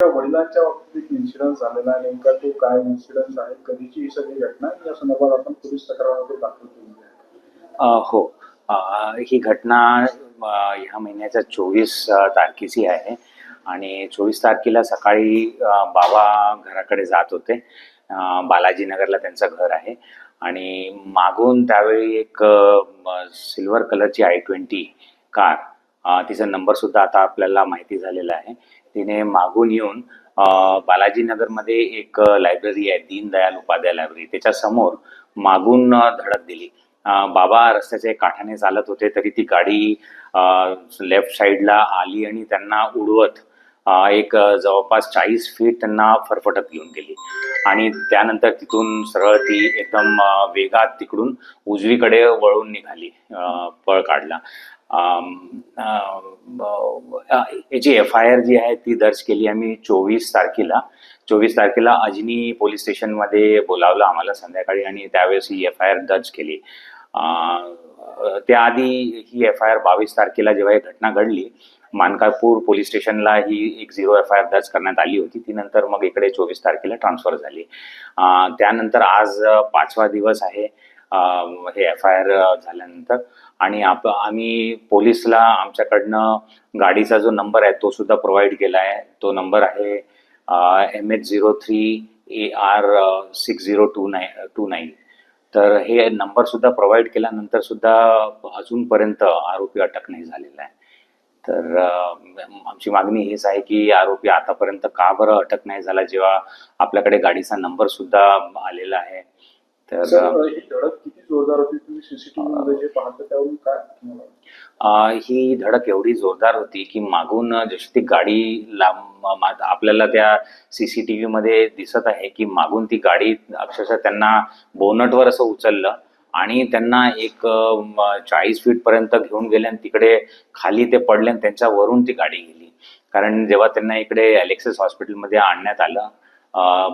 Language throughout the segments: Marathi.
त्या वडिलांच्या बाबतीत एक इन्सिडन्स झालेला आहे. नेमका तो काय इन्सिडन्स आहे? कधीची ही सगळी घटना या संदर्भात आपण पोलीस तक्रार दाखल केली आहे. हो. ही घटना ह्या महिन्याच्या चोवीस तारखेची आहे. आणि चोवीस तारखेला सकाळी बाबा घराकडे जात होते. बालाजीनगरला त्यांचं घर आहे. आणि मागून त्यावेळी एक सिल्वर कलरची आय ट्वेंटी कार तिचा नंबर सुद्धा आता आपल्याला माहिती झालेला आहे. तिने मागून येऊन बालाजीनगरमध्ये एक लायब्ररी आहे दीनदयाल उपाध्याय लायब्ररी त्याच्यासमोर मागून धडक दिली. बाबा रस्त्याच्या काठाने चालत होते तरी ती गाडी लेफ्ट साईडला आली आणि त्यांना उडवत एक जवळपास चाळीस फीट त्यांना फरफटत घेऊन गेली. आणि त्यानंतर तिथून सरळ ती एकदम वेगात तिकडून उजवीकडे वळून निघाली पळ काढला. याची एफ आय आर जी आहे ती दर्ज केली आम्ही चोवीस तारखेला. चोवीस तारखेला अजनी पोलीस स्टेशनमध्ये बोलावलं आम्हाला संध्याकाळी आणि त्यावेळेस ही एफ आय आर दर्ज केली. त्याआधी ही एफ आय आर बावीस तारखेला जेव्हा ही घटना घडली मानकापूर पोलीस स्टेशनला ही एक झिरो एफ आय आर दर्ज करण्यात आली होती. ती नंतर मग इकडे चोवीस तारखेला ट्रान्सफर झाली. त्यानंतर आज पाचवा दिवस आहे. हे एफ आय आर झाल्यानंतर. आणि आप आम्ही पोलीसला आमच्याकडनं गाडीचा जो नंबर आहे तो सुद्धा प्रोव्हाइड केला आहे. तो नंबर आहे M H zero three A R six zero two nine two nine तर हे नंबर सुद्धा प्रोव्हाइड केल्यानंतर सुद्धा अजूनपर्यंत आरोपी अटक नाही झालेला आहे. तर आमची मागणी हीच आहे की आरोपी आतापर्यंत का बरं अटक नाही झाला जेव्हा आपल्याकडे गाडीचा नंबर सुद्धा आलेला आहे. तर ही धडक किती जोरदार होती? तुम्ही सीसीटीव्ही मध्ये जे पाहता त्यावरून काय तुम्हाला अ, ही धडक एवढी जोरदार होती की मागून जशी ती गाडी लांब आपल्याला त्या सीसीटीव्ही मध्ये दिसत आहे की मागून ती गाडी अक्षरशः त्यांना बोनटवर असं उचललं आणि त्यांना एक चाळीस फीट पर्यंत घेऊन गेले आणि तिकडे खाली ते पडले आणि त्यांच्यावरून ती गाडी गेली. कारण जेव्हा त्यांना इकडे अलेक्सिस हॉस्पिटलमध्ये आणण्यात आलं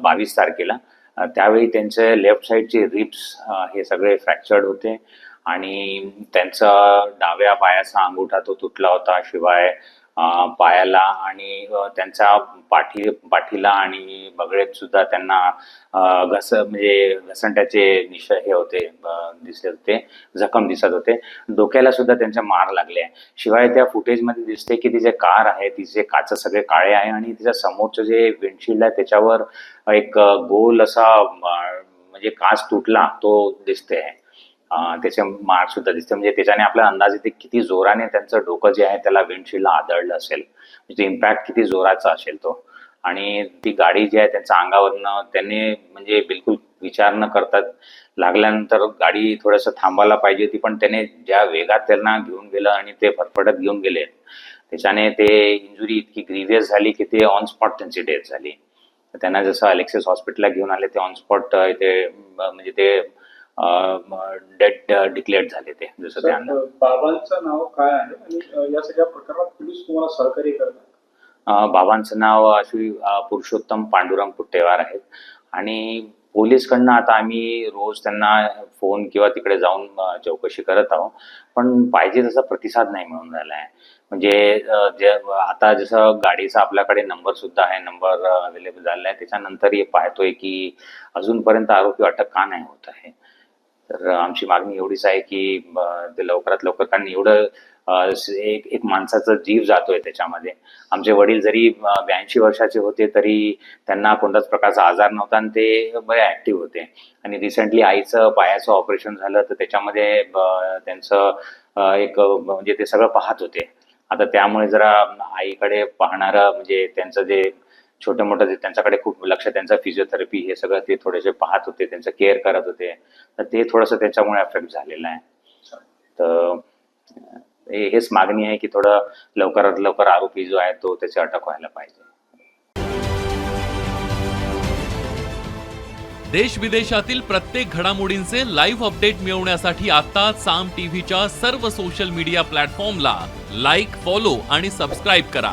बावीस तारखेला त्यावेळी त्यांचे लेफ्ट साईडचे रिब्स हे सगळे फ्रॅक्चर्ड होते. आणि त्यांचा डाव्या पायाचा अंगुठा तो तुटला होता. शिवाय पायाला आणि त्यांचा पाठी पाठीला आणि बगळेत सुद्धा त्यांना घस म्हणजे घसंट्याचे निश हे होते दिसले दिसत होते जखम दिसत होते. डोक्याला सुद्धा त्यांच्या मार लागले आहे शिवाय त्या फुटेजमध्ये दिसते की तिचे कार आहे तिचे काच सगळे काळे आहे आणि तिच्या समोरचं जे विंडशील्ड आहे त्याच्यावर एक गोल असा म्हणजे काच तुटला तो दिसते आहे त्याचे मार्क सुद्धा दिसते. म्हणजे त्याच्याने आपला अंदाज येते किती जोराने त्यांचं डोकं जे आहे त्याला विंडशील्डला आदळलं असेल. म्हणजे इम्पॅक्ट किती जोराचा असेल तो. आणि ती गाडी जी आहे त्यांच्या अंगावरनं त्यांनी म्हणजे बिलकुल विचार न करता लागल्यानंतर गाडी थोडंसं थांबायला पाहिजे होती. पण त्याने ज्या वेगात त्यांना घेऊन गेलं आणि ते फटफटत घेऊन गेले. त्याच्याने ते इंजुरी इतकी ग्रिव्हियस झाली की ते ऑन स्पॉट त्यांची डेथ झाली. त्यांना जसं अलेक्सिस हॉस्पिटलला घेऊन आले ते ऑन स्पॉट इथे म्हणजे ते डेड डिक्लेअर्ड झाले ते. जसं ते सर आणलं अ, बाबांचं नाव काय आहे? आणि या सगळ्या प्रकरणात पोलीस तुम्हाला सहकार्य करतात? बाबांचं नाव श्री अं, पुरुषोत्तम पांडुरंग पुट्टेवार आहेत. आणि पोलीसकडनं आता आम्ही रोज त्यांना फोन किंवा तिकडे जाऊन चौकशी करत आहोत. पण पाहिजे तसा प्रतिसाद नाही मिळून राहिला आहे. म्हणजे आता जसं गाडीचा आपल्याकडे नंबर सुद्धा आहे नंबर अवेलेबल झालेला आहे. त्याच्यानंतरही पाहतोय की अजूनपर्यंत आरोपी अटक का नाही होत आहे. तर आमची मागणी एवढीच आहे की ते लवकरात लवकर कारण एवढं एक एक माणसाचा जीव जातोय त्याच्यामध्ये. आमचे वडील जरी ब्याऐंशी वर्षाचे होते तरी त्यांना कोणताच प्रकारचा आजार नव्हता आणि ते बरे ऍक्टिव्ह होते. आणि रिसेंटली आईचं पायाचं ऑपरेशन झालं तर त्याच्यामध्ये त्यांचं एक म्हणजे ते सगळं पाहत होते. आता त्यामुळे जरा आईकडे पाहणारं म्हणजे त्यांचं जे छोटं मोठं जे त्यांच्याकडे खूप लक्ष त्यांचं फिजिओथेरपी हे सगळं ते थोडेसे पाहत होते त्यांचं केअर करत होते. तर ते थोडंसं त्याच्यामुळे अफेक्ट झालेलं आहे. तर हेच मागणी आहे की थोडं लवकरात लवकर आरोपी जो आहे तो त्याची अटक व्हायला पाहिजे. देश विदेशातील प्रत्येक घडामोडींचे लाईव्ह अपडेट मिळवण्यासाठी आता साम टीव्हीच्या सर्व सोशल मीडिया प्लॅटफॉर्मला लाईक फॉलो आणि सबस्क्राईब करा.